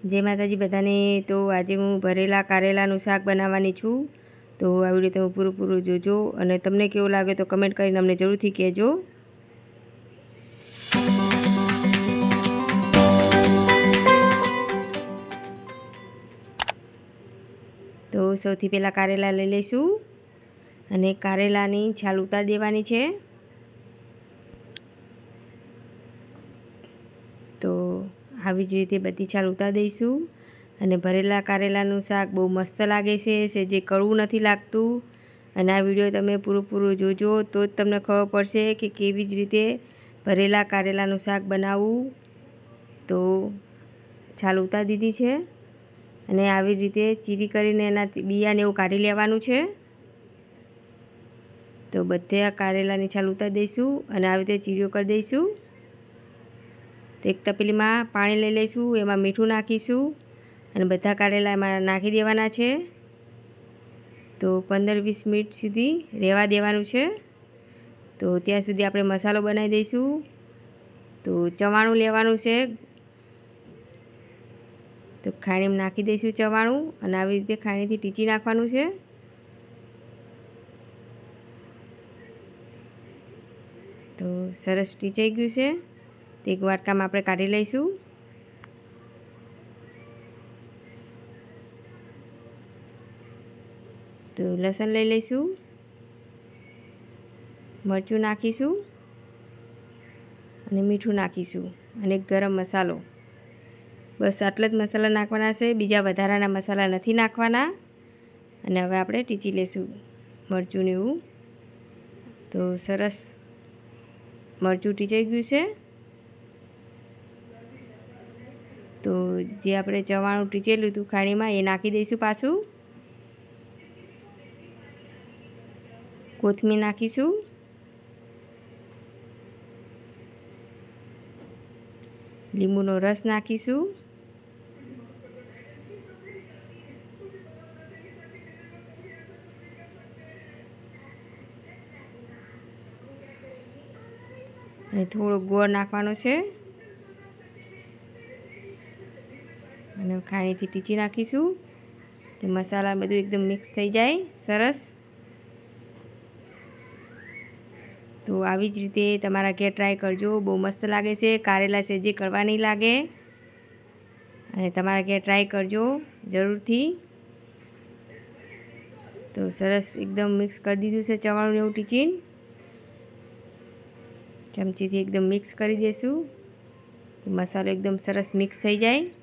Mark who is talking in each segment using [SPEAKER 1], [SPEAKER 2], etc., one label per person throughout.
[SPEAKER 1] જય માતાજી બધાને. તો આજે હું ભરેલા કારેલાનું શાક બનાવવાની છું. તો આ વીડિયો તમે પૂરું પૂરું જોજો અને તમને કેવું લાગે તો કમેન્ટ કરીને અમને જરૂરથી કહેજો. તો સૌથી પહેલાં કારેલા લઈ લઈશું. અને કારેલાની છાલ ઉતારી દેવાની છે તો આવી જ રીતે બધી છાલ ઉતાર દઈશું. અને ભરેલા કારેલાનું શાક બહુ મસ્ત લાગે છે સે જે કડવું નથી લાગતું. અને આ વીડિયો તમે પૂરું પૂરું જોજો તો જ તમને ખબર પડશે કે કેવી જ રીતે ભરેલા કારેલાનું શાક બનાવવું. તો છાલ ઉતાર દીધી છે અને આવી રીતે ચીરી કરીને એના બિયાને એવું કાઢી લેવાનું છે. તો બધે આ કારેલાની છાલ ઉતારી દઈશું અને આવી રીતે ચીરીઓ કરી દઈશું. તો એક તપેલીમાં પાણી લઈ લઈશું, એમાં મીઠું નાખીશું અને બધા કાઢેલા એમાં નાખી દેવાના છે. તો પંદર વીસ મિનિટ સુધી રહેવા દેવાનું છે. તો ત્યાં સુધી આપણે મસાલો બનાવી દઈશું. તો ચવાણું લેવાનું છે. તો ખાણીમાં નાખી દઈશું ચવાણું અને આવી રીતે ખાણીથી ટીચી નાખવાનું છે. તો સરસ ટીચાઈ ગયું છે. તે એક આપણે કાઢી લઈશું. તો લસણ લઈ લઈશું. મરચું નાખીશું. અને મીઠું નાખીશું. અને ગરમ મસાલો. બસ આટલા જ મસાલા નાખવાના છે. બીજા વધારાના મસાલા નથી નાખવાના. અને હવે આપણે ટીચી લઈશું મરચું ને એવું. તો સરસ મરચું ટીચાઈ ગયું છે. તો જે આપણે ચવાણું ટીચેલું હતું ખાણીમાં, એ નાખી દઈશું પાછું. કોથમીર નાખીશું. લીંબુનો રસ નાખીશું. અને થોડો ગોળ નાખવાનો છે. અને ખાણીથી ટીચી નાખીશું. તે મસાલા બધું એકદમ મિક્સ થઈ જાય. સરસ. તો આવી જ રીતે તમારા ઘેર ટ્રાય કરજો. બહુ મસ્ત લાગે છે. કારેલા છે જે કરવા નહીં લાગે. અને તમારા ઘેર ટ્રાય કરજો જરૂરથી. તો સરસ એકદમ મિક્સ કરી દીધું છે ચવાણું એવું ટીચીન. ચમચીથી એકદમ મિક્સ કરી દઈશું મસાલો એકદમ સરસ મિક્સ થઈ જાય.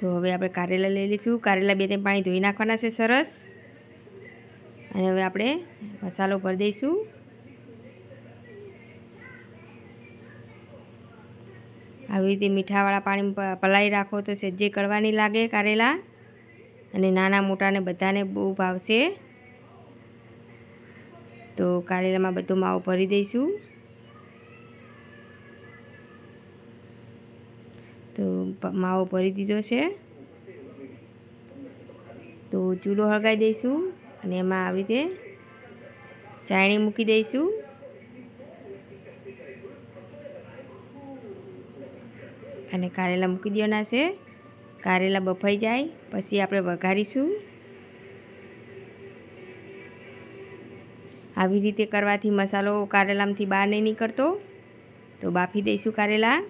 [SPEAKER 1] તો હવે આપણે કારેલા લઈ લઈશું. કારેલા બે તેમ પાણી ધોઈ નાખવાના છે સરસ. અને હવે આપણે મસાલો ભરી દઈશું. આવી રીતે મીઠાવાળા પાણી પલાળી રાખો તો સજ્જે કડવા નહીં લાગે કારેલા. અને નાના મોટાને બધાને બહુ ભાવશે. તો કારેલામાં બધો માવો ભરી દઈશું. તો માવો ભરી દીધો છે. તો ચૂલો હળગાવી દઈશું અને એમાં આવી રીતે ચાયણી મૂકી દઈશું. અને કારેલા મૂકી દેવાના છે. કારેલા બફાઈ જાય, પછી આપણે વઘારીશું. આવી રીતે કરવાથી મસાલો કારેલામાંથી બહાર નહીં નીકળતો. તો બાફી દઈશું કારેલા.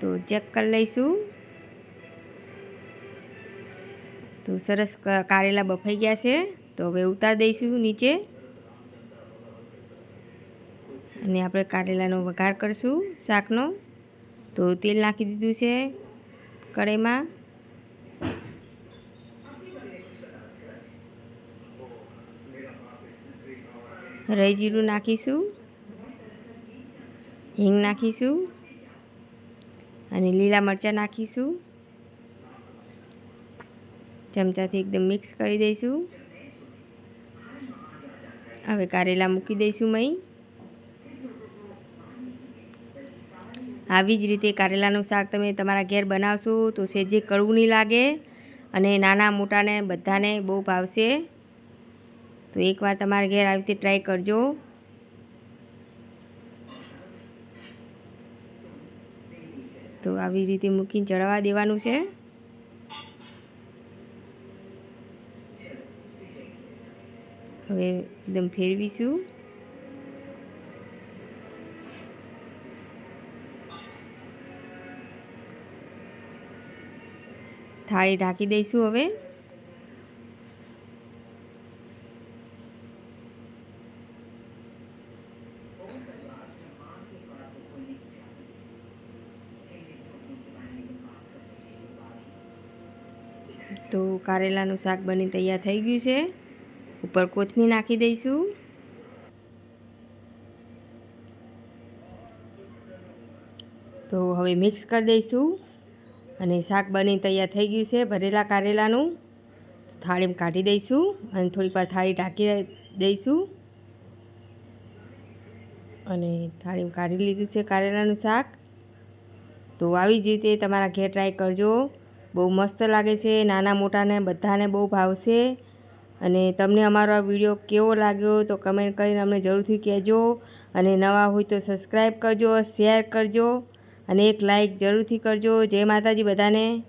[SPEAKER 1] તો ચેક કરી લઈશું. તો સરસ કારેલા બફાઈ ગયા છે. તો હવે ઉતારી દઈશું નીચે. અને આપણે કારેલાનો વઘાર કરીશું શાકનો. તો તેલ નાખી દીધું છે કઢાઈમાં. રહી જીરું નાખીશું. હિંગ નાખીશું. અને લીલા મરચાં નાખીશું. ચમચાથી એકદમ મિક્સ કરી દઈશું. હવે કારેલા મૂકી દઈશું મેં આવી જ રીતે કારેલાનું શાક તમે તમારા ઘેર બનાવશો તો સેજે કડવું નહીં લાગે અને નાના મોટાને બધાને બહુ ભાવશે. તો એકવાર તમારા ઘેર આવી રીતે ટ્રાય કરજો. તો આવી રીતે મૂકીને ચડવા દેવાનું છે. હવે એકદમ ફેરવીશું. થાળી ઢાંકી દઈશું હવે. તો કારેલાનું શાક બની તૈયાર થઈ ગયું છે. ઉપર કોથમીર નાખી દઈશું. તો હવે મિક્સ કરી દઈશું. અને શાક બની તૈયાર થઈ ગયું છે ભરેલા કારેલાનું. થાળીમાં કાઢી દઈશું અને થોડીક વાર થાળી ઢાંકી દઈશું. અને થાળીમાં કાઢી લીધું છે કારેલાનું શાક. તો આવી જ રીતે તમારા ઘેર ટ્રાય કરજો. બહુ મસ્ત લાગે છે, નાના મોટાને બધાને બહુ ભાવશે. અને તમને અમારો આ વીડિયો કેવો લાગ્યો તો કમેન્ટ કરીને અમને જરૂરથી કહેજો. અને નવા હોય તો સબસ્ક્રાઈબ કરજો, શેર કરજો અને એક લાઈક જરૂરથી કરજો. જય માતાજી બધાને.